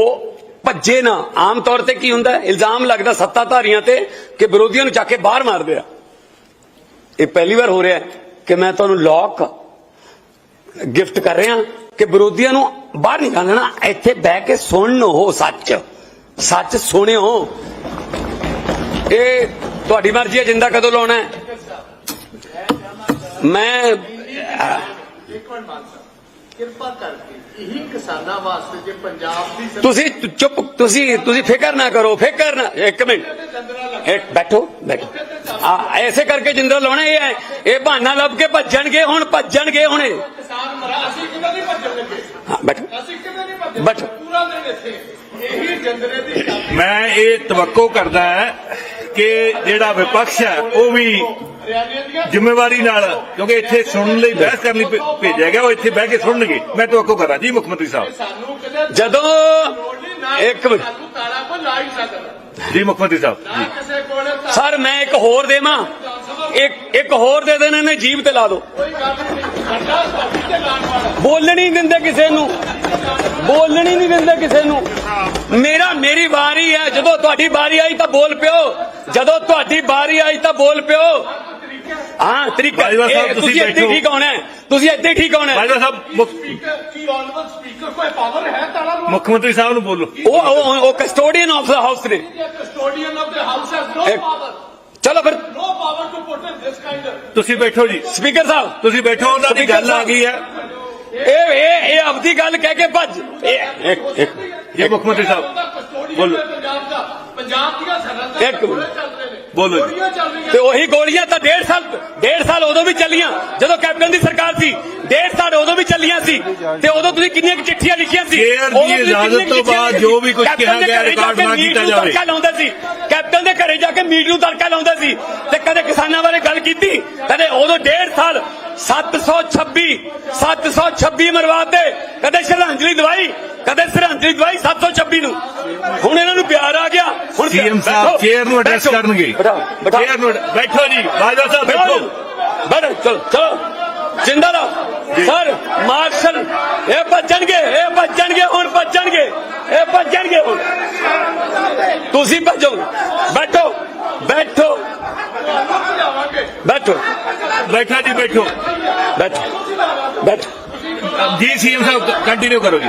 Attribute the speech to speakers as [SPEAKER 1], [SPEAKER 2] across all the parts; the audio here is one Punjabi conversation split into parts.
[SPEAKER 1] ਉਹ ਭੱਜੇ ਨਾ। ਆਮ ਤੌਰ ਤੇ ਕੀ ਹੁੰਦਾ? ਇਲਜ਼ਾਮ ਲੱਗਦਾ ਸੱਤਾਧਾਰੀਆਂ ਤੇ ਕਿ ਵਿਰੋਧੀਆਂ ਨੂੰ ਚੱਕ ਕੇ ਬਾਹਰ ਮਾਰਦੇ ਆ। ਇਹ ਪਹਿਲੀ ਵਾਰ ਹੋ ਰਿਹਾ ਕਿ ਮੈਂ ਤੁਹਾਨੂੰ ਲੋਕ ਗਿਫਟ ਕਰ ਰਿਹਾ ਕਿ ਵਿਰੋਧੀਆਂ ਨੂੰ ਬਾਹਰ ਨਿਕਾਲਣਾ। ਇੱਥੇ ਬਹਿ ਕੇ ਸੁਣੋ ਸੱਚ। ਸੱਚ ਸੁਣਿਓ। ਇਹ ਤੁਹਾਡੀ ਮਰਜ਼ੀ ਹੈ, ਜਿੰਦਾ ਕਦੋਂ ਲਾਉਣਾ ਮੈਂ
[SPEAKER 2] ਕਿਰਪਾ ਕਰਕੇ ਇਹੀ ਕਿਸਾਨਾਂ ਵਾਸਤੇ ਜੇ ਪੰਜਾਬ ਦੀ
[SPEAKER 1] ਤੁਸੀਂ ਚੁੱਪ ਤੁਸੀਂ ਤੁਸੀਂ ਫਿਕਰ ਨਾ ਕਰੋ ਫਿਕਰ ਨਾ ਇੱਕ ਮਿੰਟ। ਇੱਕ ਬੈਠੋ ਬੈਠੋ। ਆ ਐਸੇ ਕਰਕੇ ਜਿੰਦਾ ਲਾਉਣਾ ਇਹ ਹੈ। ਇਹ ਬਹਾਨਾ ਲੱਭ ਕੇ ਭੱਜਣਗੇ ਹੁਣ ਭੱਜਣਗੇ ਹੁਣ ਇਹ।
[SPEAKER 2] ਕਿਸਾਨ ਮਰਾ ਅਸੀਂ ਕਿਵੇਂ ਨਹੀਂ ਭੱਜਣ ਲੱਗੇ?
[SPEAKER 1] ਹਾਂ ਬੈਠੋ।
[SPEAKER 2] ਅਸੀਂ ਕਿਵੇਂ ਨਹੀਂ ਭੱਜਣ
[SPEAKER 1] ਬੈਠੋ।
[SPEAKER 2] ਪੂਰਾ ਦਿਨ ਇੱਥੇ। ਇਹੀ ਜੰਦਰੇ ਦੀ ਚਾਬੀ
[SPEAKER 3] ਮੈਂ ਇਹ ਤਵੱਕੋ ਕਰਦਾ ਹੈ ਕਿ ਜਿਹੜਾ ਵਿਪਕਸ਼ ਹੈ ਉਹ ਵੀ ਜ਼ਿੰਮੇਵਾਰੀ ਨਾਲ, ਕਿਉਂਕਿ ਇੱਥੇ ਸੁਣਨ ਲਈ ਬਹਿਸ ਕਰਨੀ ਭੇਜਿਆ ਗਿਆ, ਉਹ ਇੱਥੇ ਬਹਿ ਕੇ ਸੁਣਨਗੇ। ਮੈਂ ਤਵੱਕੋ ਕਰਾਂ ਜੀ, ਮੁੱਖ ਮੰਤਰੀ ਸਾਹਿਬ।
[SPEAKER 1] ਜਦੋਂ ਇੱਕ
[SPEAKER 3] ਜੀ, ਮੁੱਖ ਮੰਤਰੀ ਸਾਹਿਬ
[SPEAKER 1] ਸਰ, ਮੈਂ ਇੱਕ ਹੋਰ ਦੇਵਾਂ। ਇੱਕ ਇੱਕ ਹੋਰ ਦੇ ਦੇਣ, ਇਹਨੇ ਜੀਬ ਤੇ ਲਾ
[SPEAKER 2] ਦੋ।
[SPEAKER 1] ਬੋਲਣੀ ਦਿੰਦੇ ਕਿਸੇ ਨੂੰ। ਬੋਲਣੀ ਹੀ ਨਹੀਂ ਦਿੰਦੇ ਕਿਸੇ ਨੂੰ। ਮੇਰਾ, ਮੇਰੀ ਵਾਰੀ ਹੈ। ਜਦੋਂ ਤੁਹਾਡੀ ਵਾਰੀ ਆਈ ਤਾਂ ਬੋਲ ਪਿਓ। ਜਦੋਂ ਤੁਹਾਡੀ ਵਾਰੀ ਆਈ ਤਾਂ ਬੋਲ ਪਿਓ। ਹਾਂ ਤਰੀਕਾ
[SPEAKER 3] ਬਾਜਵਾ ਸਾਹਿਬ, ਤੁਸੀਂ
[SPEAKER 1] ਇੱਥੇ। ਠੀਕ ਹੋਣਾ ਤੁਸੀਂ ਇੱਥੇ ਠੀਕ ਹੋਣਾ
[SPEAKER 3] ਬਾਜਵਾ ਸਾਹਿਬ
[SPEAKER 2] ਕੀ ਆਨਵਲ ਸਪੀਕਰ ਕੋਈ ਪਾਵਰ ਹੈ ਤਾਲਾ
[SPEAKER 3] ਮੁੱਖ ਮੰਤਰੀ ਸਾਹਿਬ ਨੂੰ ਬੋਲੋ।
[SPEAKER 1] ਉਹ ਉਹ- ਕਸਟੋਡੀਅਨ ਆਫ ਦਾ ਹਾਊਸ ਨੇ
[SPEAKER 2] custodian of the house has
[SPEAKER 1] no.
[SPEAKER 2] Power
[SPEAKER 1] ਚਲੋ ਫਿਰ।
[SPEAKER 2] No power to put this kind
[SPEAKER 3] ਤੁਸੀਂ ਬੈਠੋ ਜੀ।
[SPEAKER 1] ਸਪੀਕਰ ਸਾਹਿਬ।
[SPEAKER 3] ਤੁਸੀਂ ਬੈਠੋ ਉਹਨਾਂ ਦੀ ਗੱਲ ਆ ਗਈ ਹੈ।
[SPEAKER 1] ਇਹ ਇਹ ਇਹ ਆਪਦੀ ਗੱਲ ਕਹਿ ਕੇ ਭੱਜ। ਇਹ
[SPEAKER 3] ਮੁੱਖ ਮੰਤਰੀ ਸਾਹਿਬ। ਬੋਲੋ।
[SPEAKER 2] ਪੰਜਾਬ ਦਾ। ਪੰਜਾਬ ਦੀਆਂ ਸਰਹੱਦਾਂ
[SPEAKER 1] ਇੱਕ
[SPEAKER 3] ਬੋਲੋ
[SPEAKER 1] ਤੇ ਉਹੀ ਗੋਲੀਆਂ ਤਾਂ ਡੇਢ ਸਾਲ ਡੇਢ ਸਾਲ ਉਦੋਂ ਵੀ ਚੱਲੀਆਂ ਜਦੋਂ ਕੈਪਟਨ ਦੀ ਸਰਕਾਰ ਸੀ। ਡੇਢ ਸਾਲ ਉਦੋਂ ਵੀ ਚੱਲੀਆਂ ਸੀ। ਤੇ ਉਦੋਂ ਤੁਸੀਂ ਕਿੰਨੀਆਂ ਕੁ ਚਿੱਠੀਆਂ ਲਿਖੀਆਂ ਸੀ?
[SPEAKER 3] ਦੀ
[SPEAKER 1] ਉਦੋਂ ਤੁਸੀਂ
[SPEAKER 3] ਇਜਾਜ਼ਤ ਤੋਂ ਬਾਅਦ ਜੋ ਵੀ ਕੁਝ ਕਿਹਾ
[SPEAKER 1] ਦੇ
[SPEAKER 3] ਗਿਆ ਰਿਕਾਰਡ ਨਾ ਕੀਤਾ ਜਾਵੇ।
[SPEAKER 1] ਤੜਕਾ ਲਾਉਂਦਾ ਸੀ। ਕੈਪਟਨ ਦੇ ਘਰੇ ਜਾ ਕੇ ਮੀਟ ਨੂੰ ਤੜਕਾ ਲਾਉਂਦਾ ਸੀ। ਤੇ ਕਦੇ ਕਿਸਾਨਾਂ ਬਾਰੇ ਗੱਲ ਕੀਤੀ? ਕਦੇ ਉਦੋਂ ਡੇਢ ਸਾਲ 726 726 ਮਰਵਾਤੇ ਕਦੇ ਸ਼ਰਧਾਂਜਲੀ ਦਵਾਈ ਕਦੇ ਸ਼ਰਧਾਂਜਲੀ ਦਵਾਈ 726 ਨੂੰ। ਹੁਣ ਇਹਨਾਂ ਨੂੰ ਪਿਆਰ ਆ ਗਿਆ। ਹੁਣ
[SPEAKER 3] ਸੀਐਮ ਸਾਹਿਬ ਚੇਅਰ ਨੂੰ ਐਡਰੈਸ ਕਰਨਗੇ। ਚੇਅਰ ਨੂੰ ਬੈਠੋ ਜੀ ਬਾਜਵਾ ਸਾਹਿਬ ਬੈਠੋ।
[SPEAKER 1] ਬੈਠੋ ਚਲੋ ਚਲੋ। ਜਿੰਦਾ ਰਹੋ ਸਰ ਮਾਰਸ਼ਲ ਇਹ ਭੱਜਣਗੇ ਇਹ ਭੱਜਣਗੇ ਹੁਣ ਭੱਜਣਗੇ ਇਹ ਭੱਜਣਗੇ ਹੁਣ ਤੁਸੀਂ ਭੱਜੋ ਬੈਠੋ ਬੈਠੋ ਬੈਠੋ
[SPEAKER 3] ਬੈਠਾ ਜੀ ਬੈਠੋ
[SPEAKER 1] ਬੈਠੋ ਬੈਠੋ
[SPEAKER 3] ਜੀ ਸੀਐਮ ਸਾਹਿਬ ਕੰਟੀਨਿਊ ਕਰੋ ਜੀ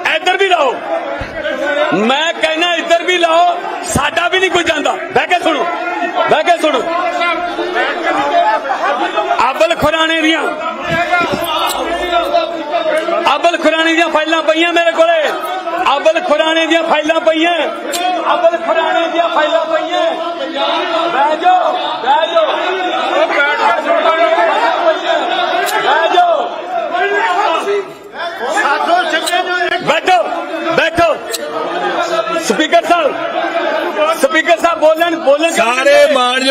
[SPEAKER 1] ਇੱਧਰ ਵੀ ਲਾਓ ਮੈਂ ਕਹਿੰਦਾ ਇੱਧਰ ਵੀ ਲਾਓ ਸਾਡਾ ਵੀ ਨਹੀਂ ਕੋਈ ਜਾਂਦਾ ਬਹਿ ਕੇ ਸੁਣੋ ਬਹਿ ਕੇ ਸੁਣੋ ਅਬਲ ਖੁਰਾਣੇ ਦੀਆਂ ਅਬਲ ਖੁਰਾਣੇ ਦੀਆਂ ਫਾਈਲਾਂ ਪਈਆਂ ਮੇਰੇ ਕੋਲੇ ਅਬਲ ਖੁਰਾਣੇ ਦੀਆਂ ਫਾਈਲਾਂ ਪਈਆਂ ਅਬਲ ਖੁਰਾਣੇ ਦੀਆਂ ਫਾਈਲਾਂ ਪਈਆਂ ਬਹਿ ਜਾਓ ਬਹਿ ਜਾਓ ਉਹ ਬੈਠ ਕੇ ਸੁਣੋ ਬਹਿ ਜਾਓ ਬੈਠੋ ਬੈਠੋ ਸਪੀਕਰ ਸਾਹਿਬ ਸਪੀਕਰ ਸਾਹਿਬ ਬੋਲਣ ਬੋਲਣ ਕਿਉਂ ਨਹੀਂ
[SPEAKER 3] ਸਾਰੇ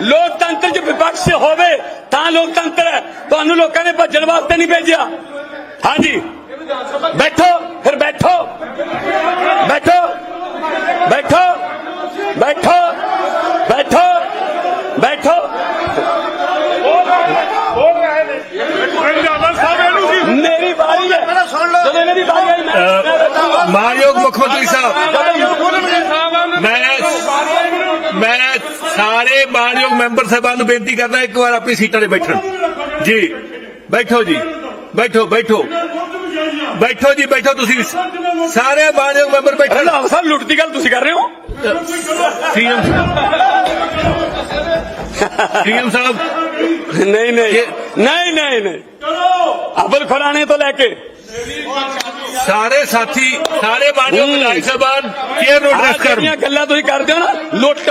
[SPEAKER 1] ਲੋਕਤੰਤਰ 'ਚ ਵਿਪਕਸ਼ ਹੋਵੇ ਤਾਂ ਲੋਕਤੰਤਰ ਹੈ। ਤੁਹਾਨੂੰ ਲੋਕਾਂ ਨੇ ਭੱਜਣ ਵਾਸਤੇ ਨਹੀਂ ਭੇਜਿਆ। ਹਾਂਜੀ। ਬੈਠੋ ਫਿਰ ਬੈਠੋ। ਬੈਠੋ। ਬੈਠੋ। ਬੈਠੋ। ਬੈਠੋ। ਬੈਠੋ। ਮੇਰੀ ਵਾਰੀ ਹੈ।
[SPEAKER 3] ਜਦੋਂ ਮੇਰੀ ਵਾਰੀ ਆਈ ਮੈਂ ਮਾਨਯੋਗ ਮੁੱਖ ਮੰਤਰੀ ਸਾਹਿਬ। ਸਾਰੇ ਮਾਨਯੋਗ ਮੈਂਬਰ ਸਾਹਿਬਾਨ ਨੂੰ ਬੇਨਤੀ ਕਰਦਾ ਇੱਕ ਵਾਰ ਆਪਣੀ ਸੀਟਾਂ ਤੇ ਬੈਠਣ। ਜੀ ਬੈਠੋ ਜੀ ਬੈਠੋ ਬੈਠੋ। ਬੈਠੋ ਜੀ ਬੈਠੋ ਤੁਸੀਂ। ਸਾਰੇ ਮਾਨਯੋਗ ਮੈਂਬਰ ਬੈਠੋ।
[SPEAKER 1] ਰੰਧਾਵਾ ਸਾਹਿਬ ਲੁੱਟ ਦੀ ਗੱਲ ਤੁਸੀਂ ਕਰ ਰਹੇ ਹੋ?
[SPEAKER 3] ਸੀਐਮ ਸੀਐਮ ਸਾਹਿਬ।
[SPEAKER 1] ਨਹੀਂ ਨਹੀਂ। ਨਹੀਂ ਨਹੀਂ ਨਹੀਂ। ਅਬਲ ਖੁਰਾਣੇ ਤੋਂ ਲੈ ਕੇ।
[SPEAKER 3] ਸਾਰੇ ਸਾਥੀ ਸਾਰੇ ਮਾਨਯੋਗ ਵਿਧਾਇਕ ਸਾਹਿਬਾਨ ਚੇਅਰ ਨੂੰ ਐਡਰੈਸ ਕਰਨ।
[SPEAKER 1] ਗੱਲਾਂ ਤੁਸੀਂ ਕਰਦੇ ਹੋ ਨਾ ਲੁੱਟ।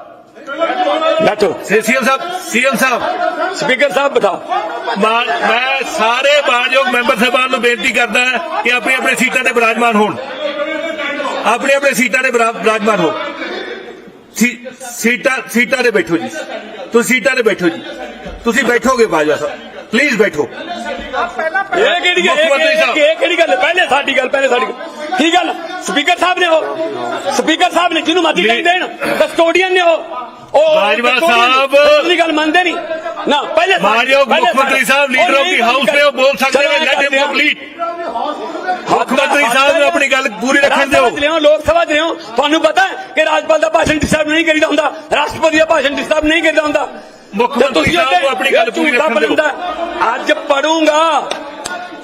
[SPEAKER 1] ਬੈਠੋ।
[SPEAKER 3] ਸੀਐਮ ਸਾਹਿਬ ਸੀਐਮ ਸਾਹਿਬ।
[SPEAKER 1] ਸਪੀਕਰ ਸਾਹਿਬ ਬਤਾਓ
[SPEAKER 3] ਮਾਨ ਮੈਂ ਸਾਰੇ ਮਾਨਯੋਗ ਮੈਂਬਰ ਸਾਹਿਬਾਨ ਨੂੰ ਬੇਨਤੀ ਕਰਦਾ ਕਿ ਆਪਣੀ ਆਪਣੀ ਸੀਟਾਂ ਤੇ ਬਿਰਾਜਮਾਨ ਹੋਣ। ਆਪਣੀ ਆਪਣੀ ਸੀਟਾਂ ਤੇ ਬਿਰਾ- ਬਿਰਾਜਮਾਨ ਹੋ ਸੀ- ਸੀਟਾਂ ਸੀਟਾਂ ਤੇ ਬੈਠੋ ਜੀ। ਤੁਸੀਂ ਸੀਟਾਂ ਤੇ ਬੈਠੋ ਜੀ। ਤੁਸੀਂ ਬੈਠੋਗੇ ਬਾਜਵਾ ਸਾਹਿਬ। ਪਲੀਜ਼ ਬੈਠੋ।
[SPEAKER 1] ਇਹ ਕਿਹੜੀ ਗੱਲ
[SPEAKER 3] ਮੁੱਖ ਮੰਤਰੀ
[SPEAKER 1] ਇਹ-
[SPEAKER 3] ਸਾਹਿਬ।
[SPEAKER 1] ਇਹ ਇਹ ਕਿਹੜੀ ਗੱਲ? ਹੈ? ਪਹਿਲੇ ਸਾਡੀ ਗੱਲ ਪਹਿਲੇ ਸਾਡੀ ਗੱਲ। ਕੀ ਗੱਲ? ਸਪੀਕਰ ਸਾਹਿਬ ਨੇ ਉਹ। ਸਪੀਕਰ ਸਾਹਿਬ ਨੇ ਜਿਹਨੂੰ ਮਰਜ਼ੀ
[SPEAKER 3] ਨਹੀਂ।
[SPEAKER 1] ਦੇਣ ਕਸਟੋਡੀਅਨ ਨੇ ਉਹ। ਉਹ
[SPEAKER 3] ਬਾਜਵਾ ਸਾਹਿਬ।
[SPEAKER 1] ਅਗਲੀ ਗੱਲ ਮੰਨਦੇ ਨਹੀਂ। ਨਾ ਪਹਿਲੇ
[SPEAKER 3] ਮਾਨਯੋਗ ਮੁੱਖ ਮੰਤਰੀ ਸਾਹਿਬ। ਲੀਡਰ ਆਫ ਦੀ ਹਾਊਸ ਨੇ ਉਹ ਬੋਲ ਸਕਦੇ ਨੇ ਲੈਟ ਹਿਮ
[SPEAKER 1] ਹਾਂ।
[SPEAKER 3] ਕੰਪਲੀਟ ਮੁੱਖ ਮੰਤਰੀ ਸਾਹਿਬ ਨੂੰ ਆਪਣੀ ਗੱਲ ਪੂਰੀ ਰੱਖਣ ਦਿਓ।
[SPEAKER 1] ਲੋਕ ਸਭਾ ਚ ਲਿਆਓ। ਤੁਹਾਨੂੰ ਪਤਾ ਹੈ ਕਿ ਰਾਜਪਾਲ ਦਾ ਭਾਸ਼ਣ ਡਿਸਟਰਬ ਨਹੀਂ ਕਰੀਦਾ ਹੁੰਦਾ। ਰਾਸ਼ਟਰਪਤੀ ਦਾ ਭਾਸ਼ਣ ਡਿਸਟਰਬ ਨਹੀਂ ਕਰੀਦਾ ਹੁੰਦਾ।
[SPEAKER 3] ਮੁੱਖ ਮੰਤਰੀ ਸਾਹਿਬ ਆਪਣੀ ਗੱਲ ਪੂਰੀ ਰੱਖਣ ਦਿਓ।
[SPEAKER 1] ਅੱਜ ਪੜੂੰਗਾ।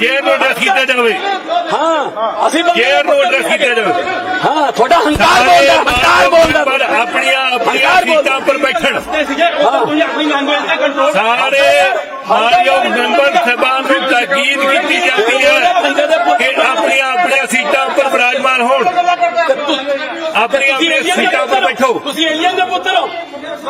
[SPEAKER 3] chair ਨੂੰ ਐਡਰੈਸ ਕੀਤਾ ਜਾਵੇ।
[SPEAKER 1] ਹਾਂ ਅਸੀਂ
[SPEAKER 3] ਚੇਅਰ ਨੂੰ ਐਡਰੈਸ ਕੀਤਾ ਜਾਵੇ।
[SPEAKER 1] ਹਾਂ ਤੁਹਾਡਾ ਹੰਕਾਰ ਬੋਲਦਾ ਹੰਕਾਰ ਬੋਲਦਾ।
[SPEAKER 3] ਪਰ ਆਪਣੀਆਂ ਆਪਣੀਆਂ। ਸੀਟਾਂ ਉੱਪਰ ਬੈਠਣ। ਸਾਰੇ ਮਾਨਯੋਗ ਮੈਂਬਰ ਸਾਹਿਬਾਨ ਨੂੰ ਤਾਕੀਦ ਕੀਤੀ ਜਾਂਦੀ ਹੈ ਕਿ ਆਪਣੀਆਂ ਆਪਣੀਆਂ ਸੀਟਾਂ ਉੱਪਰ ਬਿਰਾਜਮਾਨ ਹੋਣ। ਆਪਣੀਆਂ ਆਪਣੀਆਂ ਸੀਟਾਂ ਉੱਪਰ ਬੈਠੋ।
[SPEAKER 1] ਤੁਸੀਂ ਏਲੀਅਨ ਦੇ ਪੁੱਤਰ ਹੋ।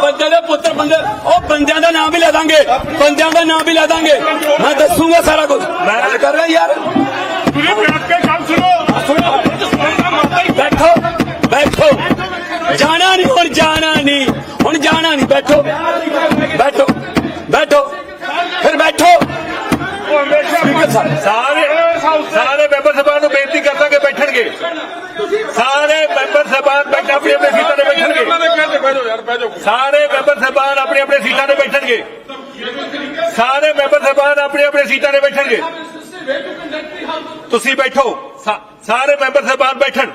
[SPEAKER 1] ਬੰਦੇ ਦੇ ਪੁੱਤਰ ਬੰਦੇ ਉਹ ਬੰਦਿਆਂ ਦਾ ਨਾਮ ਵੀ ਲੈ ਦਾਂਗੇ। ਬੰਦਿਆਂ ਦਾ ਨਾਮ ਵੀ ਲੈ ਦਾਂਗੇ। ਮੈਂ ਦੱਸੂਗਾ ਸਾਰਾ ਕੁਝ। ਮੈਂ ਕਰ ਰਿਹਾ ਯਾਰ।
[SPEAKER 3] ਤੁਸੀਂ ਬੈਠ ਕੇ ਗੱਲ ਸੁਣੋ
[SPEAKER 1] ਬੈਠੋ। ਬੈਠੋ ਜਾਣਾ ਨਹੀਂ ਹੁਣ ਜਾਣਾ ਨਹੀਂ ਹੁਣ ਜਾਣਾ ਨਹੀਂ ਬੈਠੋ। ਬੈਠੋ ਬੈਠੋ। ਫਿਰ ਬੈਠੋ।
[SPEAKER 3] ਸਾਰੇ ਸਾਰੇ ਮੈਂਬਰ ਸਾਹਿਬਾਨ ਨੂੰ ਬੇਨਤੀ ਕਰਦਾ ਕਿ ਬੈਠਣਗੇ। ਸਾਰੇ ਮੈਂਬਰ ਸਾਹਿਬਾਨ ਬੈਠ ਆਪਣੀ ਆਪਣੇ ਸੀਟਾਂ ਤੇ ਬੈਠਣਗੇ। ਸਾਰੇ ਮੈਂਬਰ ਸਾਹਿਬਾਨ ਆਪਣੀ ਆਪਣੇ ਸੀਟਾਂ ਤੇ ਬੈਠਣਗੇ। ਸਾਰੇ ਮੈਂਬਰ ਸਾਹਿਬਾਨ ਆਪਣੀ ਆਪਣੀ ਸੀਟਾਂ ਤੇ ਬੈਠਣਗੇ ਤੁਸੀਂ ਬੈਠੋ ਸਾ- ਸਾਰੇ ਮੈਂਬਰ ਸਾਹਿਬਾਨ ਬੈਠਣ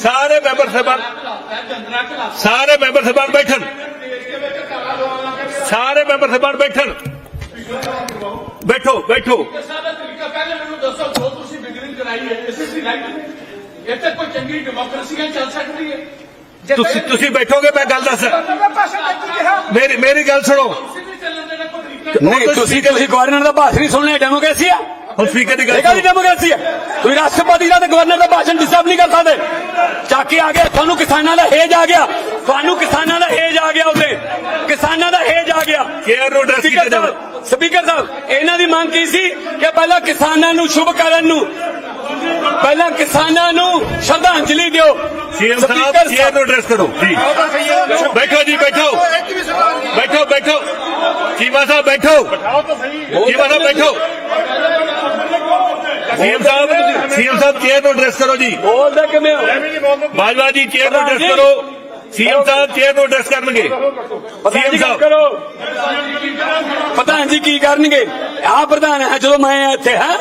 [SPEAKER 3] ਸਾਰੇ ਮੈਂਬਰ ਸਾਹਿਬਾਨ ਸਾਰੇ ਮੈਂਬਰ ਸਾਹਿਬਾਨ ਬੈਠਣ ਸਾਰੇ ਮੈਂਬਰ ਸਾਹਿਬਾਨ ਬੈਠਣ ਬੈਠੋ ਬੈਠੋ
[SPEAKER 4] ਸਾਡਾ ਤਰੀਕਾ ਪਹਿਲੇ ਮੈਨੂੰ ਦੱਸੋ ਜੋ ਤੁਸੀਂ ਬਿਗਨਿੰਗ ਕਰਾਈ ਹੈ ਐਸਐਸਸੀ ਰਾਈਟ ਇੱਥੇ ਕੋਈ ਚੰਗੀ ਡੈਮੋਕ੍ਰੇਸੀ ਚੱਲ ਸਕਦੀ ਹੈ
[SPEAKER 3] ਤੁਸੀਂ ਤੁਸੀਂ ਬੈਠੋਗੇ ਮੈਂ ਗੱਲ ਦੱਸ
[SPEAKER 4] ਭਾਸ਼ਣ ਵਿੱਚ ਕਿਹਾ
[SPEAKER 3] ਮੇਰੀ ਮੇਰੀ ਗੱਲ ਸੁਣੋ
[SPEAKER 4] ਤੁਸੀਂ ਵੀ ਚੱਲਣ ਦੇਣਾ ਕੋਈ ਤਰੀਕਾ
[SPEAKER 1] ਨਹੀਂ ਤੁਸੀਂ ਤੁਸੀਂ ਗਵਰਨਰ ਦਾ ਭਾਸ਼ਣ ਨਹੀਂ ਸੁਣਨਾ ਡੈਮੋਕ੍ਰੇਸੀ ਆ।
[SPEAKER 3] ਹੁਣ ਸਪੀਕਰ ਦੀ ਗੱਲ
[SPEAKER 1] ਇਹ ਡੈਮੋਕ੍ਰੇਸੀ ਹੈ ਤੁਸੀਂ ਰਾਸ਼ਟਰਪਤੀ ਦਾ ਤੇ ਗਵਰਨਰ ਦਾ ਭਾਸ਼ਣ ਡਿਸਟਰਬ ਨਹੀਂ ਕਰ ਸਕਦੇ। ਚਾਕੇ ਆ ਗਏ ਤੁਹਾਨੂੰ ਕਿਸਾਨਾਂ ਦਾ ਹੇਜ ਆ ਗਿਆ। ਤੁਹਾਨੂੰ ਕਿਸਾਨਾਂ ਦਾ ਹੇਜ ਆ ਗਿਆ ਉੱਤੇ ਕਿਸਾਨਾਂ ਦਾ ਹੇਜ ਆ ਗਿਆ।
[SPEAKER 3] ਕੇਅਰ ਨੂੰ address ਕੀਤਾ
[SPEAKER 1] ਸਪੀਕਰ
[SPEAKER 3] ਜਾਵੇ
[SPEAKER 1] ਸਾਹਿਬ ਸਪੀਕਰ ਸਾਹਿਬ ਇਹਨਾਂ ਦੀ ਮੰਗ ਕੀ ਸੀ ਕਿ ਪਹਿਲਾਂ ਕਿਸਾਨਾਂ ਨੂੰ ਸ਼ੁਭ ਕਰਨ ਨੂੰ ਪਹਿਲਾਂ ਕਿਸਾਨਾਂ ਨੂੰ ਸ਼ਰਧਾਂਜਲੀ ਦਿਓ।
[SPEAKER 3] ਸੀਐਮ ਸਾਹਿਬ ਚੇਅਰ ਨੂੰ ਐਡਰੈਸ ਕਰੋ ਜੀ ਬੈਠੋ ਜੀ ਬੈਠੋ। ਚੀਮਾ ਸਾਹਿਬ ਬੈਠੋ ਚੀਮਾ ਸਾਹਿਬ ਬੈਠੋ ਸੀਐਮ ਸਾਹਿਬ ਸੀਐਮ ਸਾਹਿਬ ਚੇਅਰ ਨੂੰ ਐਡਰੈਸ ਕਰੋ ਜੀ
[SPEAKER 1] ਬੋਲਦੇ ਕਿਵੇਂ ਹੋ
[SPEAKER 3] ਬਾਜਵਾ ਜੀ ਚੇਅਰ ਨੂੰ ਐਡਰੈਸ ਕਰੋ ਸੀਐਮ ਸਾਹਿਬ ਚੇਅਰ ਨੂੰ ਐਡਰੈਸ ਕਰਨਗੇ
[SPEAKER 1] ਪ੍ਰਧਾਨ ਜੀ
[SPEAKER 3] ਸੀਐਮ
[SPEAKER 1] ਗੱਲ
[SPEAKER 3] ਸਾਹਿਬ
[SPEAKER 1] ਕਰੋ ਪ੍ਰਧਾਨ ਜੀ ਕੀ ਕਰਨਗੇ ਆ ਪ੍ਰਧਾਨ ਹੈ ਜਦੋਂ ਮੈਂ ਇੱਥੇ ਹਾਂ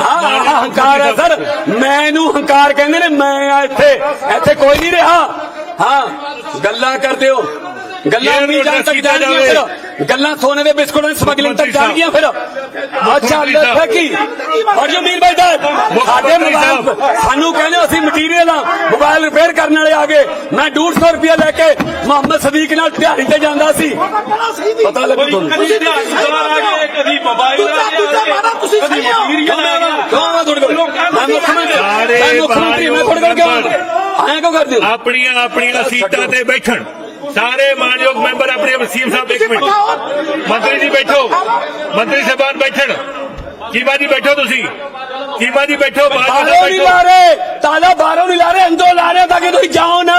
[SPEAKER 1] ਆਹ ਹੰਕਾਰ ਹੈ ਸਰ ਮੈਨੂੰ ਹੰਕਾਰ ਕਹਿੰਦੇ ਨੇ ਮੈਂ ਆ ਇੱਥੇ ਇੱਥੇ ਕੋਈ ਨਹੀਂ ਰਿਹਾ ਹਾਂ ਗੱਲਾਂ ਕਰਦੇ ਹੋ ਗੱਲਾਂ ਉਨੀ ਜਾਣ ਤੱਕ ਜਾਣਗੀਆਂ। ਫਿਰ। ਗੱਲਾਂ ਸੋਨੇ ਦੇ ਬਿਸਕੁਟਾਂ ਦੀ ਸਮਗਲਿੰਗ ਤੱਕ ਜਾਣਗੀਆਂ ਫਿਰ। ਅੱਛਾ
[SPEAKER 3] ਮੰਤਰੀ ਸਾਹਿਬ।
[SPEAKER 1] ਲੈ ਕੀ ਔਰ ਜੋ ਮੀਰ ਭਾਈ ਦਾ ਸਾਡੇ ਮੋਬਾਈਲ। ਸਾਨੂੰ ਕਹਿੰਦੇ ਅਸੀਂ ਮਟੀਰੀਅਲ ਆ ਮੋਬਾਈਲ ਰਿਪੇਅਰ ਕਰਨ ਵਾਲੇ ਆ ਗਏ। ਮੈਂ 150 ਰੁਪਏ ਲੈ ਕੇ ਮੁਹੰਮਦ ਸਦੀਕ ਨਾਲ ਦਿਹਾੜੀ ਤੇ ਜਾਂਦਾ ਸੀ। ਪਤਾ ਲੱਗੂ ਤੁਹਾਨੂੰ।
[SPEAKER 5] ਕਦੀ ਦਿਹਾੜੀਦਾਰ ਆ ਗਏ ਕਦੀ ਮੋਬਾਈਲ ਆ ਗਿਆ ਗਿਆ।
[SPEAKER 1] ਕੌਣ ਆ ਤੁਹਾਡੇ ਕੋਲ ਮੈਂ ਮੁੱਖ ਮੰਤਰੀ ਮੈਂ ਤੁਹਾਡੇ ਕੋਲ ਕਿਉਂ ਆਇਆ ਕਿਉਂ ਕਰਦੇ ਹੋ?
[SPEAKER 3] ਆਪਣੀਆਂ ਆਪਣੀਆਂ ਸੀਟਾਂ ਤੇ ਬੈਠਣ। ਸਾਰੇ ਮਾਨਯੋਗ ਮੈਂਬਰ ਆਪਣੇ ਵਸੀਮ ਸਾਹਿਬ ਇੱਕ ਮਿੰਟ। ਮੰਤਰੀ ਜੀ ਬੈਠੋ। ਮੰਤਰੀ ਸਾਹਿਬਾਨ ਬੈਠਣ। ਚੀਮਾ ਜੀ ਬੈਠੋ ਤੁਸੀਂ। ਚੀਮਾ ਜੀ ਬੈਠੋ
[SPEAKER 1] ਬਾਹਰੋਂ ਨਹੀਂ
[SPEAKER 3] ਬੈਠੋ।
[SPEAKER 1] ਲਾ ਰਹੇ ਤਾਲਾ ਬਾਹਰੋਂ ਨਹੀਂ ਲਾ ਰਹੇ ਅੰਦਰੋਂ ਲਾ ਰਹੇ ਤਾਂ ਕਿ ਤੁਸੀਂ ਜਾਓ ਨਾ।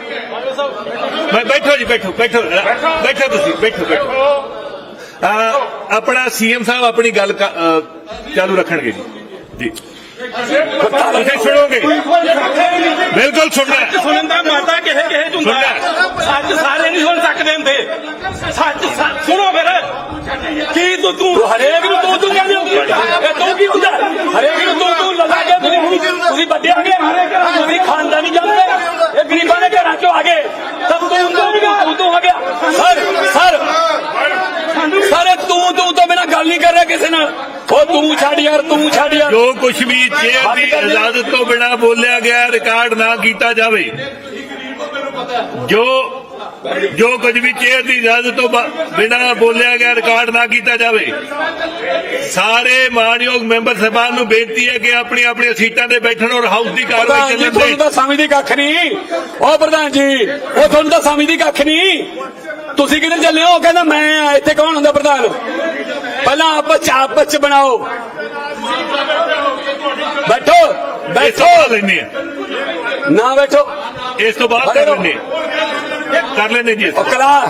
[SPEAKER 3] ਬੈਠੋ ਜੀ ਬੈਠੋ ਬੈਠੋ ਬੈਠੋ ਤੁਸੀਂ ਬੈਠੋ ਬੈਠੋ। ਆਪਣਾ ਸੀਐਮ ਸਾਹਿਬ ਆਪਣੀ ਗੱਲ ਚਾਲੂ ਰੱਖਣਗੇ ਜੀ। ਜੀ। ਤੁਸੀਂ ਸੁਣੋਗੇ? ਬਿਲਕੁਲ ਸੁਣਨਾ।
[SPEAKER 5] ਸੁਣਨ ਦਾ ਮਾਤਾ ਕਿਸੇ ਚ ਹੁੰਦਾ। ਸੱਚ ਸਾਰੇ ਨਹੀਂ ਸੁਣ ਸਕਦੇ ਹੁੰਦੇ। ਸੱਚ ਸੁਣੋ ਫਿਰ। ਕੀ ਤੂੰ ਤੂੰ
[SPEAKER 1] ਹਰੇਕ ਨੂੰ ਤੂੰ ਤੂੰ ਕਹਿੰਦੇ ਹੋ। ਇਹ ਤੂੰ ਕੀ ਹੁੰਦਾ? ਹਰੇਕ ਨੂੰ ਤੂੰ ਤੂੰ ਲਗਾ ਕੇ ਤੁਸੀਂ ਤੁਸੀਂ ਵੱਡੇ ਆ ਗਏ ਤੁਸੀਂ ਖਾਨਦਾਨੀ ਜਾਂਦੇ ਇਹ ਗਰੀਬਾਂ ਦੇ ਘਰਾਂ ਚੋਂ ਆ ਗਏ ਤਬ ਤੂੰ ਤੂੰ ਤੂੰ ਤੂੰ ਆ ਗਿਆ ਸਰ ਸਰ ਸਰ ਇਹ ਤੂੰ ਤੂੰ ਤੋਂ ਬਿਨਾ ਗੱਲ ਨਹੀਂ ਕਰ ਰਿਹਾ ਕਿਸੇ ਨਾਲ ਉਹ ਤੂੰ ਛੱਡ ਯਾਰ ਤੂੰ ਛੱਡ ਯਾਰ।
[SPEAKER 3] ਜੋ ਕੁਝ ਵੀ ਚੇਅਰ ਦੀ। ਇਜਾਜ਼ਤ ਤੋਂ ਬਿਨਾ ਬੋਲਿਆ ਗਿਆ ਰਿਕਾਰਡ ਨਾ ਕੀਤਾ ਜਾਵੇ। ਜੋ ਜੋ ਕੁਝ ਵੀ ਚੇਅਰ ਦੀ ਇਜਾਜ਼ਤ ਤੋਂ ਬਿਨਾ ਬੋਲਿਆ ਗਿਆ ਰਿਕਾਰਡ ਨਾ ਕੀਤਾ ਜਾਵੇ। ਸਾਰੇ ਮਾਨਯੋਗ ਮੈਂਬਰ ਸਾਹਿਬਾਨ ਨੂੰ ਬੇਨਤੀ ਹੈ ਕਿ ਆਪਣੀ ਆਪਣੀਆਂ ਸੀਟਾਂ ਤੇ ਬੈਠਣ ਔਰ ਹਾਊਸ ਦੀ ਕਾਰਵਾਈ ਚੱਲਣ
[SPEAKER 1] ਤੁਹਾਨੂੰ
[SPEAKER 3] ਦੇ
[SPEAKER 1] ਤਾਂ ਸਮਝਦੀ ਕੱਖ ਨਹੀਂ। ਉਹ ਪ੍ਰਧਾਨ ਜੀ ਉਹ ਤੁਹਾਨੂੰ ਤਾਂ ਸਮਝਦੀ ਕੱਖ ਨਹੀਂ। ਤੁਸੀਂ ਕਿੱਧਰ ਚੱਲੇ ਹੋ? ਕਹਿੰਦਾ ਮੈਂ ਇੱਥੇ ਕੌਣ ਹੁੰਦਾ ਪ੍ਰਧਾਨ? ਪਹਿਲਾਂ ਆਪਸ ਚ ਆਪਸ ਚ ਬਣਾਓ। ਬੈਠੋ ਬੈਠੋ।
[SPEAKER 3] ਆ।
[SPEAKER 1] ਨਾ ਬੈਠੋ।
[SPEAKER 3] ਇਸ ਤੋਂ ਬਾਅਦ ਕਰ ਲੈਂਦੇ ਆ। ਕਰ ਲੈਂਦੇ ਜੀ।
[SPEAKER 1] ਉਹ ਕਲਾ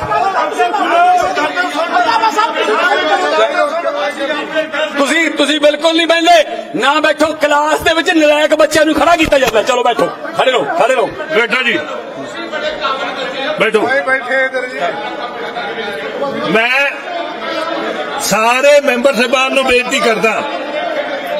[SPEAKER 1] ਤੁਸੀਂ ਤੁਸੀਂ ਬਿਲਕੁਲ ਨਹੀਂ ਬੈਠਦੇ ਨਾ ਬੈਠੋ ਕਲਾਸ ਦੇ ਵਿੱਚ ਨਲਾਇਕ ਬੱਚਿਆਂ ਨੂੰ ਖੜਾ ਕੀਤਾ ਜਾਂਦਾ। ਚਲੋ ਬੈਠੋ। ਖੜੇ ਰਹੋ ਖੜੇ ਰਹੋ।
[SPEAKER 3] ਬੈਠੋ ਜੀ। ਬੈਠੋ। ਮੈਂ ਸਾਰੇ ਮੈਂਬਰ ਸਾਹਿਬਾਨ ਨੂੰ ਬੇਨਤੀ ਕਰਦਾ।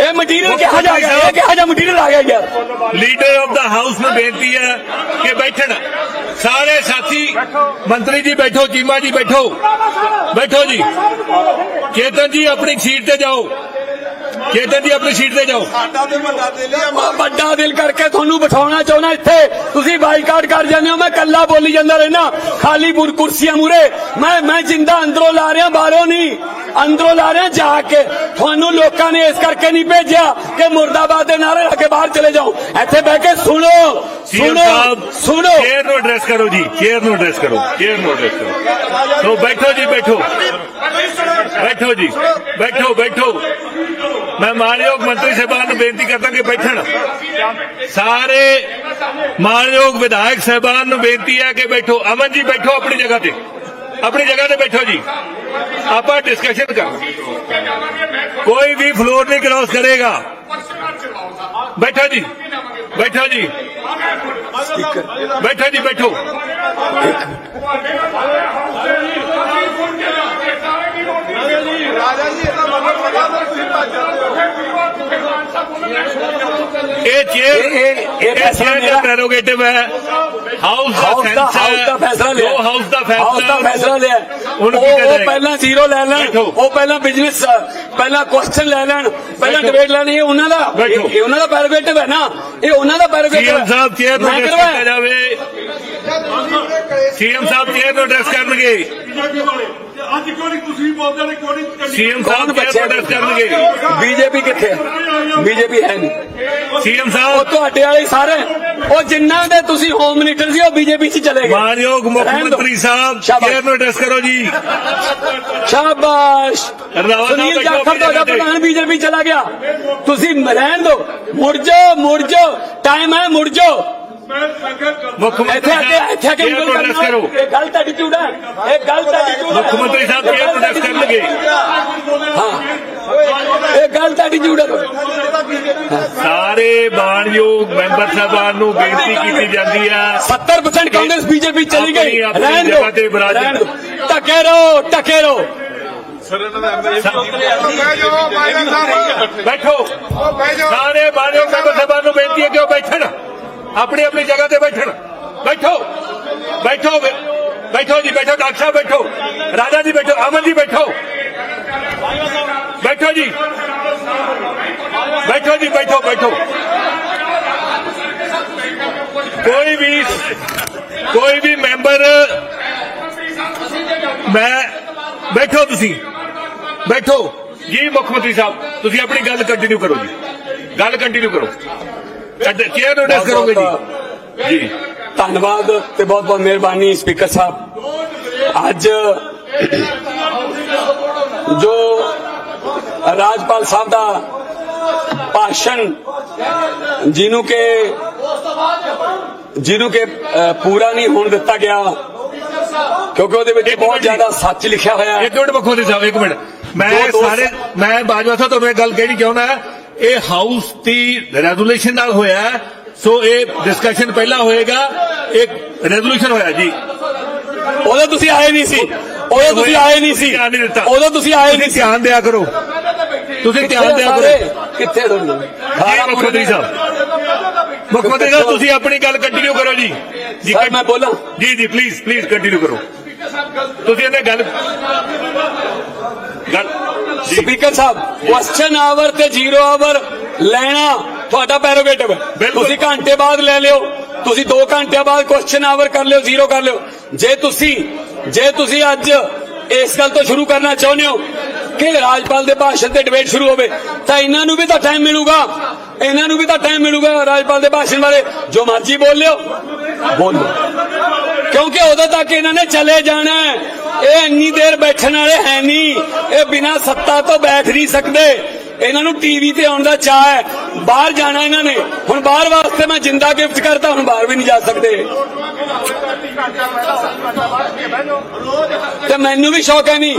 [SPEAKER 1] ਇਹ ਮਟੀਰੀਅਲ ਕਿਹਾ ਜਾ ਗਿਆ? ਇਹ ਕਿਹਾ ਜਾ ਮਟੀਰੀਅਲ ਆ ਗਿਆ ਯਾਰ
[SPEAKER 3] ਲੀਡਰ ਆਫ ਦਾ ਹਾਊਸ ਨੂੰ ਬੇਨਤੀ ਹੈ ਕਿ ਬੈਠਣ। ਸਾਰੇ ਸਾਥੀ ਮੰਤਰੀ ਜੀ ਬੈਠੋ ਚੀਮਾ ਜੀ ਬੈਠੋ। ਬੈਠੋ ਜੀ। ਚੇਤਨ ਜੀ ਆਪਣੀ ਸੀਟ ਤੇ ਜਾਓ। ਚੇਤਨ ਜੀ ਆਪਣੀ ਸੀਟ ਤੇ ਜਾਓ।
[SPEAKER 1] ਮੈਂ। ਵੱਡਾ ਦਿਲ ਕਰਕੇ ਤੁਹਾਨੂੰ ਬਿਠਾਉਣਾ ਚਾਹੁੰਦਾ ਇੱਥੇ। ਤੁਸੀਂ ਬਾਈਕਾਟ ਕਰ ਜਾਂਦੇ ਹੋ ਮੈਂ ਕੱਲਾ ਬੋਲੀ ਜਾਂਦਾ ਰਹਿਣਾ ਖਾਲੀ ਬੁਰ ਕੁਰਸੀਆਂ ਮੂਰੇ ਮੈਂ ਮੈਂ ਜਿੰਦਾ ਅੰਦਰੋਂ ਲਾ ਰਿਹਾ ਬਾਹਰੋਂ ਨਹੀਂ। ਅੰਦਰੋਂ ਲਾ ਰਿਹਾ ਜਾ ਕੇ। ਤੁਹਾਨੂੰ ਲੋਕਾਂ ਨੇ ਇਸ ਕਰਕੇ ਨਹੀਂ ਭੇਜਿਆ ਕਿ ਮੁਰਦਾਬਾਦ ਦੇ ਨਾਰੇ ਲਾ ਕੇ ਬਾਹਰ ਚਲੇ ਜਾਓ। ਇੱਥੇ ਬਹਿ ਕੇ ਸੁਣੋ। ਸੁਣੋ। ਸੁਣੋ।
[SPEAKER 3] ਚੇਅਰ ਨੂੰ ਐਡਰੈਸ ਕਰੋ ਜੀ। ਚੇਅਰ ਨੂੰ ਐਡਰੈਸ ਕਰੋ। ਚੇਅਰ ਨੂੰ ਐਡਰੈਸ ਕਰੋ। ਸੋ ਬੈਠੋ ਜੀ ਬੈਠੋ। ਬੈਠੋ ਜੀ। ਬੈਠੋ ਬੈਠੋ। ਮੈਂ ਮਾਨਯੋਗ ਮੰਤਰੀ ਸਾਹਿਬਾਨ ਨੂੰ ਬੇਨਤੀ ਕਰਦਾ ਕਿ ਬੈਠਣ। ਸਾਰੇ ਮਾਨਯੋਗ ਵਿਧਾਇਕ ਸਾਹਿਬਾਨ ਨੂੰ ਬੇਨਤੀ ਹੈ ਕਿ ਬੈਠੋ। ਅਮਨ ਜੀ ਬੈਠੋ ਆਪਣੀ ਜਗ੍ਹਾ ਤੇ। ਆਪਣੀ ਜਗ੍ਹਾ ਤੇ ਬੈਠੋ ਜੀ। ਆਪਾਂ ਡਿਸਕਸ਼ਨ ਕਰ ਕੋਈ ਵੀ ਫਲੋਰ ਨਹੀਂ ਕ੍ਰਾਸ ਕਰੇਗਾ ਬੈਠੋ ਜੀ ਬੈਠੋ ਜੀ ਬੈਠੋ ਜੀ ਬੈਠੋ ਇਹ ਚੇਅਰ
[SPEAKER 1] ਇਹ- ਇਹ- ਇਹ
[SPEAKER 3] ਇਹ
[SPEAKER 1] ਫੈਸਲਾ
[SPEAKER 3] ਚੇਅਰ ਦਾ
[SPEAKER 1] ਮੇਰਾ-
[SPEAKER 3] ਪ੍ਰੈਰੋਗੇਟਿਵ ਹੈ ਹਾਊਸ ਦਾ
[SPEAKER 1] ਹਾਊਸ ਦਾ
[SPEAKER 3] ਸੈਂਸ
[SPEAKER 1] ਹਾਊਸ ਦਾ ਫੈਸਲਾ ਲਿਆ
[SPEAKER 3] ਜੋ ਹਾਊਸ ਦਾ ਫੈਸਲਾ
[SPEAKER 1] ਹਾਊਸ ਦਾ ਫੈਸਲਾ ਲਿਆ
[SPEAKER 3] ਉਹਨੂੰ
[SPEAKER 1] ਉਹ
[SPEAKER 3] ਕੀਤਾ
[SPEAKER 1] ਉਹ
[SPEAKER 3] ਜਾਏਗਾ।
[SPEAKER 1] ਪਹਿਲਾਂ ਜ਼ੀਰੋ ਲੈ ਲੈਣ
[SPEAKER 3] ਬੈਠੋ।
[SPEAKER 1] ਉਹ ਪਹਿਲਾਂ ਬਿਜ਼ਨਸ ਪਹਿਲਾਂ ਕੁਐਸਚਨ ਲੈ ਲੈਣ ਪਹਿਲਾਂ
[SPEAKER 3] ਬੈਠੋ।
[SPEAKER 1] ਡਿਬੇਟ ਲੈਣੀ ਇਹ ਉਹਨਾਂ ਦਾ
[SPEAKER 3] ਬੈਠੋ।
[SPEAKER 1] ਇਹ ਇਹ ਉਹਨਾਂ ਦਾ ਪੈਰੋਗੇਟਿਵ ਹੈ ਨਾ ਇਹ ਉਹਨਾਂ ਦਾ ਪੈਰੋਗੇਟਿਵ
[SPEAKER 3] ਸੀਐਮ ਸਾਹਿਬ ਚੇਅਰ ਨੂੰ
[SPEAKER 1] ਮੈਂ
[SPEAKER 3] ਐਡਰੈਸ
[SPEAKER 1] ਕਰਵਾਇਆ।
[SPEAKER 3] ਕੀਤਾ ਜਾਵੇ ਸੀਐਮ ਸਾਹਿਬ ਚੇਅਰ ਨੂੰ ਐਡਰੈਸ ਕਰਨਗੇ
[SPEAKER 6] ਅੱਜ ਕਿਉਂ ਨਹੀਂ ਤੁਸੀਂ ਬੋਲਦੇ ਨੇ ਕਿਉਂ ਨਹੀਂ
[SPEAKER 3] ਸੀਐਮ
[SPEAKER 1] ਕੌਣ
[SPEAKER 3] ਸਾਹਿਬ ਚੇਅਰ
[SPEAKER 1] ਬੱਚੇ
[SPEAKER 3] ਨੂੰ ਐਡਰੈਸ ਕਰਨਗੇ
[SPEAKER 1] ਬੀਜੇਪੀ ਕਿੱਥੇ ਹੈ ਬੀਜੇਪੀ ਹੈ ਨਹੀਂ।
[SPEAKER 3] ਸੀਐਮ
[SPEAKER 1] ਉਹ
[SPEAKER 3] ਸਾਹਿਬ
[SPEAKER 1] ਤੁਹਾਡੇ ਵਾਲੇ ਸਾਰੇ। ਉਹ ਜਿੰਨਾਂ ਦੇ ਤੁਸੀਂ ਹੋਮ ਮਿਨਿਸਟਰ ਸੀ ਉਹ ਬੀਜੇਪੀ 'ਚ ਚਲੇ ਗਏ।
[SPEAKER 3] ਮਾਨਯੋਗ ਮੁੱਖ। ਮੰਤਰੀ ਸਾਹਿਬ। ਚੇਅਰ ਨੂੰ ਐਡਰੈਸ ਕਰੋ ਜੀ।
[SPEAKER 1] ਸ਼ਾਬਾਸ਼। ਸੁਨੀਲ ਜਾਖੜ ਤੁਹਾਡਾ। ਪ੍ਰਧਾਨ ਬੀਜੇਪੀ ਚਲਾ ਗਿਆ। ਤੁਸੀਂ ਰਹਿਣ ਦਿਓ। ਮੁੜ ਜਾਓ ਮੁੜ ਜਾਓ। ਟਾਈਮ ਹੈ ਮੁੜ ਜਾਓ।
[SPEAKER 3] ਮੁੱਖ ਮੰਤਰੀ
[SPEAKER 1] ਇੱਥੇ ਆ ਕੇ
[SPEAKER 3] ਸਾਹਿਬ
[SPEAKER 1] ਇੱਥੇ ਆ ਕੇ ਕਰਨਾ।
[SPEAKER 3] ਕਰੋ।
[SPEAKER 1] ਇਹ ਗਲਤ ਐਟੀਟਿਊਡ ਹੈ। ਇਹ ਗਲਤ ਐਟੀਟਿਊਡ ਹੈ।
[SPEAKER 3] ਮੁੱਖ ਮੰਤਰੀ ਸਾਹਿਬ ਨੂੰ ਐਡਰੈਸ ਕਰਨਗੇ।
[SPEAKER 1] ਇਹ ਗਲਤ ਐਟੀਟਿਊਡ ਹੈ
[SPEAKER 3] ਸਾਰੇ ਮਾਨਯੋਗ ਮੈਂਬਰ ਸਾਹਿਬਾਨ ਨੂੰ ਬੇਨਤੀ ਕੀਤੀ ਜਾਂਦੀ ਹੈ।
[SPEAKER 1] 70% ਕਾਂਗਰਸ ਬੀਜੇਪੀ ਚਲੀ ਗਈ। ਰਹਿਣ ਦਿਓ ਟਕੇ ਰਹੋ ਟਕੇ ਰਹੋ।
[SPEAKER 3] ਬੈਠੋ। ਸਾਰੇ ਮਾਨਯੋਗ ਮੈਂਬਰ ਸਾਹਿਬਾਨ ਨੂੰ ਬੇਨਤੀ ਹੈ ਕਿ ਉਹ ਬੈਠਣ। ਆਪਣੀ ਆਪਣੀ ਜਗ੍ਹਾ ਤੇ ਬੈਠਣ। ਬੈਠੋ। ਬੈਠੋ ਬੈਠੋ ਜੀ ਬੈਠੋ। ਡਾਕਟਰ ਸਾਹਿਬ ਬੈਠੋ। ਰਾਜਾ ਜੀ ਬੈਠੋ। ਅਮਨ ਜੀ ਬੈਠੋ। ਬੈਠੋ ਜੀ। ਬੈਠੋ ਜੀ, ਬੈਠੋ ਬੈਠੋ। ਕੋਈ ਵੀ ਕੋਈ ਵੀ ਮੈਂਬਰ, ਮੈਂ ਬੈਠੋ ਤੁਸੀਂ। ਬੈਠੋ। ਜੀ, ਮੁੱਖ ਮੰਤਰੀ ਸਾਹਿਬ, ਤੁਸੀਂ ਆਪਣੀ ਗੱਲ ਕੰਟੀਨਿਊ ਕਰੋ ਜੀ। ਗੱਲ ਕੰਟੀਨਿਊ ਕਰੋ। ਚੇਅਰ ਨੂੰ ਕਰੋਗੇ ਜੀ। ਜੀ।
[SPEAKER 1] ਧੰਨਵਾਦ ਤੇ ਬਹੁਤ ਬਹੁਤ ਮਿਹਰਬਾਨੀ ਸਪੀਕਰ ਸਾਹਿਬ। ਅੱਜ ਜੋ ਰਾਜਪਾਲ ਸਾਹਿਬ ਦਾ ਭਾਸ਼ਣ ਜਿਹਨੂੰ ਕਿ ਜਿਹਨੂੰ ਕਿ ਪੂਰਾ ਨਹੀਂ ਹੋਣ ਦਿੱਤਾ ਗਿਆ ਕਿਉਂਕਿ ਉਹਦੇ ਵਿੱਚ ਬਹੁਤ। ਜ਼ਿਆਦਾ ਸੱਚ ਲਿਖਿਆ ਹੋਇਆ ਹੈ।
[SPEAKER 3] ਇੱਕ ਮਿੰਟ ਮੰਤਰੀ ਸਾਹਿਬ ਇੱਕ ਮਿੰਟ। ਮੈਂ ਸਾਰੇ ਮੈਂ ਬਾਜਵਾ ਸਾਹਿਬ ਤੁਹਾਨੂੰ ਇੱਕ ਗੱਲ ਕਹਿਣੀ ਚਾਹੁੰਦਾ ਇਹ ਹਾਊਸ ਦੀ ਰੈਜ਼ੋਲੂਸ਼ਨ ਨਾਲ ਹੋਇਆ। ਸੋ ਇਹ ਡਿਸਕਸ਼ਨ ਪਹਿਲਾਂ ਹੋਏਗਾ। ਇੱਕ ਰੈਜ਼ੋਲੂਸ਼ਨ ਹੋਇਆ ਜੀ।
[SPEAKER 1] ਉਦੋਂ ਤੁਸੀਂ ਆਏ ਨਹੀਂ ਸੀ। ਉਦੋਂ ਤੁਸੀਂ ਆਏ ਨਹੀਂ ਸੀ।
[SPEAKER 3] ਧਿਆਨ ਨਹੀਂ ਦਿੱਤਾ।
[SPEAKER 1] ਉਦੋਂ ਤੁਸੀਂ ਆਏ ਨਹੀਂ
[SPEAKER 3] ਤੁਸੀਂ
[SPEAKER 1] ਸੀ।
[SPEAKER 3] ਧਿਆਨ ਦਿਆ ਕਰੋ। ਤੁਸੀਂ ਧਿਆਨ ਦਿਆ ਕਰੋ।
[SPEAKER 1] ਕਿੱਥੇ ਦੋਨੋਂ
[SPEAKER 3] ਜੀ ਮੁੱਖ ਮੰਤਰੀ ਸਾਹਿਬ। ਮੁੱਖ ਮੰਤਰੀ ਸਾਹਿਬ ਤੁਸੀਂ ਆਪਣੀ ਗੱਲ ਕੰਟੀਨਿਊ ਕਰੋ ਜੀ। ਜੀ
[SPEAKER 1] ਸਰ ਮੈਂ ਬੋਲਾਂ।
[SPEAKER 3] ਜੀ ਜੀ ਪਲੀਜ਼ ਪਲੀਜ਼ ਕੰਟੀਨਿਊ ਕਰੋ। ਤੁਸੀਂ ਇਹਨੇ ਗੱਲ ਗੱਲ ਜੀ।
[SPEAKER 1] ਸਪੀਕਰ ਸਾਹਿਬ ਕੁਐਸਚਨ ਆਵਰ ਤੇ ਜ਼ੀਰੋ ਆਵਰ ਲੈਣਾ ਤੁਹਾਡਾ ਪੈਰੋਗੇਟਿਵ ਹੈ।
[SPEAKER 3] ਬਿਲਕੁਲ।
[SPEAKER 1] ਤੁਸੀਂ ਘੰਟੇ ਬਾਅਦ ਲੈ ਲਿਓ। ਤੁਸੀਂ 2 ਘੰਟਿਆਂ ਬਾਅਦ ਕੁਐਸਚਨ ਆਵਰ ਕਰ ਲਿਓ ਜ਼ੀਰੋ ਕਰ ਲਿਓ। ਜੇ ਤੁਸੀਂ ਜੇ ਤੁਸੀਂ ਅੱਜ ਇਸ ਗੱਲ ਤੋਂ ਸ਼ੁਰੂ ਕਰਨਾ ਚਾਹੁੰਦੇ ਹੋ ਕਿ ਰਾਜਪਾਲ ਦੇ ਭਾਸ਼ਣ ਤੇ ਡਿਬੇਟ ਸ਼ੁਰੂ ਹੋਵੇ, ਤਾਂ ਇਹਨਾਂ ਨੂੰ ਵੀ ਤਾਂ ਟਾਈਮ ਮਿਲੂਗਾ। ਇਹਨਾਂ ਨੂੰ ਵੀ ਤਾਂ ਟਾਈਮ ਮਿਲੂਗਾ ਰਾਜਪਾਲ ਦੇ ਭਾਸ਼ਣ ਬਾਰੇ। ਜੋ ਮਰਜ਼ੀ ਬੋਲ ਲਿਓ। ਬੋਲੋ ਕਿਉਂਕਿ ਉਦੋਂ ਤੱਕ ਇਹਨਾਂ ਨੇ ਚਲੇ ਜਾਣਾ ਇਹ ਇੰਨੀ ਦੇਰ ਬੈਠਣ ਵਾਲੇ ਹੈ ਨਹੀਂ। ਇਹ ਬਿਨਾਂ ਸੱਤਾ ਤੋਂ ਬੈਠ ਨਹੀਂ ਸਕਦੇ। ਇਹਨਾਂ ਨੂੰ ਟੀਵੀ ਤੇ ਆਉਣ ਦਾ ਚਾਹ ਹੈ। ਬਾਹਰ ਜਾਣਾ ਇਹਨਾਂ ਨੇ। ਹੁਣ ਬਾਹਰ ਵਾਸਤੇ ਮੈਂ ਜਿੰਦਾ ਗਿਫਟ ਕਰਦਾ ਹੁਣ ਬਾਹਰ ਵੀ ਨਹੀਂ ਜਾ ਸਕਦੇ। ਤੇ ਮੈਨੂੰ ਵੀ ਸ਼ੌਕ ਹੈ ਨਹੀਂ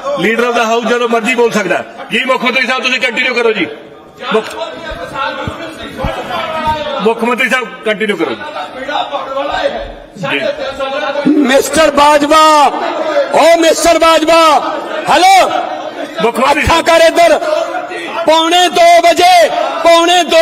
[SPEAKER 3] ਲੀਡਰ ਆਫ ਦਾ ਹਾਊਸ ਜਦੋਂ ਮਰਜ਼ੀ ਬੋਲ ਸਕਦਾ ਹੈ। ਜੀ ਮੁੱਖ ਮੰਤਰੀ ਸਾਹਿਬ ਤੁਸੀਂ ਕੰਟੀਨਿਊ ਕਰੋ ਜੀ ਮੁੱਖ ਮੁੱਖ ਮੰਤਰੀ ਸਾਹਿਬ ਕੰਟੀਨਿਊ ਕਰੋ ਜੀ ਜੀ
[SPEAKER 1] ਮਿਸਟਰ ਬਾਜਵਾ ਓ ਮਿਸਟਰ ਬਾਜਵਾ ਹੈਲੋ
[SPEAKER 3] ਮੁੱਖ ਮੰਤਰੀ
[SPEAKER 1] ਅੱਖਾਂ
[SPEAKER 3] ਸਾਹਿਬ
[SPEAKER 1] ਕਰ ਇੱਧਰ ਪੌਣੇ 2 ਵਜੇ ਪੌਣੇ 2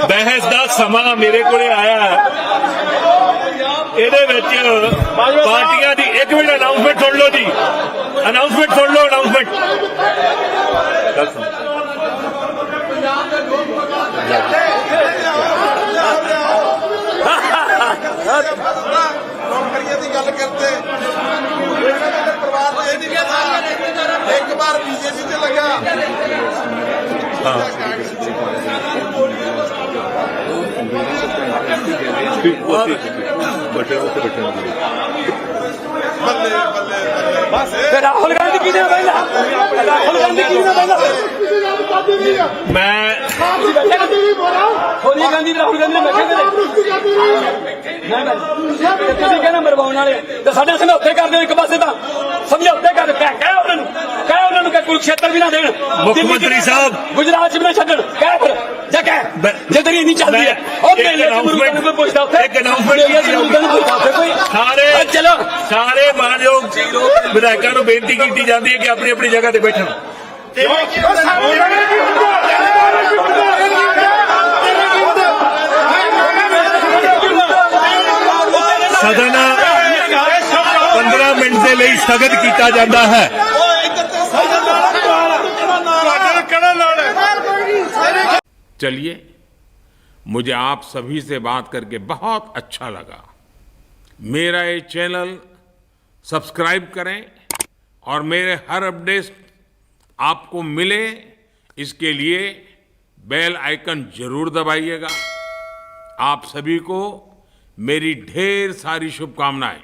[SPEAKER 3] ਬਹਿਸ ਦਾ ਸਮਾਂ ਮੇਰੇ ਕੋਲੇ ਆਇਆ ਇਹਦੇ ਵਿੱਚ ਪਾਰਟੀਆਂ ਦੀ ਇੱਕ ਮਿੰਟ ਅਨਾਉਂਸਮੈਂਟ ਸੁਣ ਲਓ ਜੀ। ਅਨਾਉਂਸਮੈਂਟ ਸੁਣ ਲਓ ਅਨਾਉਂਸਮੈਂਟ
[SPEAKER 6] ਨੌਕਰੀਆਂ ਦੀ ਗੱਲ ਕਰਦੇ ਪਰਿਵਾਰ ਨੂੰ ਇਹ ਨਹੀਂ ਇੱਕ ਵਾਰ ਬੀਜੇਪੀ ਤੇ ਲੱਗਾ
[SPEAKER 3] ਬਟੇ ਉੱਤੇ ਬੈਠਣਗੇ
[SPEAKER 6] ਬੱਲੇ ਬੱਲੇ ਬੱਲੇ।
[SPEAKER 1] ਤੇ ਰਾਹੁਲ ਗਾਂਧੀ ਕਿਹਨੇ ਪਹਿਲਾਂ? ਰਾਹੁਲ ਗਾਂਧੀ ਕਿਹਨੇ ਪਹਿਲਾਂ?
[SPEAKER 3] ਮੈਂ
[SPEAKER 1] ਸੋਨੀਆ ਗਾਂਧੀ ਰਾਹੁਲ ਗਾਂਧੀ ਨੇ ਬੈਠੇ ਮੈਂ ਤੇ ਤੁਸੀਂ ਕਹਿੰਦੇ ਮਰਵਾਉਣ ਵਾਲੇ ਤੇ ਸਾਡੇ ਸਮਝੌਤੇ ਕਰਦੇ ਹੋ ਇੱਕ ਪਾਸੇ ਤਾਂ। ਸਮਝੌਤੇ ਕਰ ਕਹਿ ਕਹਿ ਉਹਨਾਂ ਨੂੰ। ਕਹਿ ਉਹਨਾਂ ਨੂੰ ਕਿ ਕੁਰੂਕਸ਼ੇਤਰ ਵੀ ਨਾ ਦੇਣ।
[SPEAKER 3] ਮੁੱਖ
[SPEAKER 1] ਦਿੱਲੀ ਚ
[SPEAKER 3] ਮੰਤਰੀ
[SPEAKER 1] ਵੀ ਨਾ-
[SPEAKER 3] ਸਾਹਿਬ।
[SPEAKER 1] ਗੁਜਰਾਤ ਚ ਵੀ ਨਾ ਛੱਡਣ। ਕਹਿ ਫਿਰ ਜਾ ਕਹਿ।
[SPEAKER 3] ਮੈਂ-
[SPEAKER 1] ਜੇ ਤੇਰੀ ਇੰਨੀ ਚੱਲਦੀ ਹੈ
[SPEAKER 3] ਮੈਂ
[SPEAKER 1] ਉਹ ਮੇਲੇ ਚ ਨੂੰ ਕੋਈ ਪੁੱਛਦਾ ਉੱਥੇ।
[SPEAKER 3] ਇੱਕ ਸਾਰੇ
[SPEAKER 1] ਚਲੋ।
[SPEAKER 3] ਸਾਰੇ ਮਾਨਯੋਗ ਵਿਧਾਇਕਾਂ ਨੂੰ ਬੇਨਤੀ ਕੀਤੀ ਜਾਂਦੀ ਹੈ ਕਿ ਆਪਣੀ ਆਪਣੀ ਜਗ੍ਹਾ ਤੇ ਬੈਠਣ। ਸਦਨ 15 ਮਿੰਟ ਦੇ ਲਈ ਸਥਗਿਤ ਕੀਤਾ ਜਾਂਦਾ ਹੈ
[SPEAKER 6] ਤੁਹਾਡੇ ਕਿਹੜਾ ਨਾਲ ਹੈ
[SPEAKER 7] चलिए मुझे आप सभी से बात करके बहुत अच्छा लगा मेरा ये चैनल सब्सक्राइब करें और मेरे हर अपडेट आपको मिले इसके लिए बेल आइकन जरूर दबाइएगा आप सभी को मेरी ढेर सारी शुभकामनाएं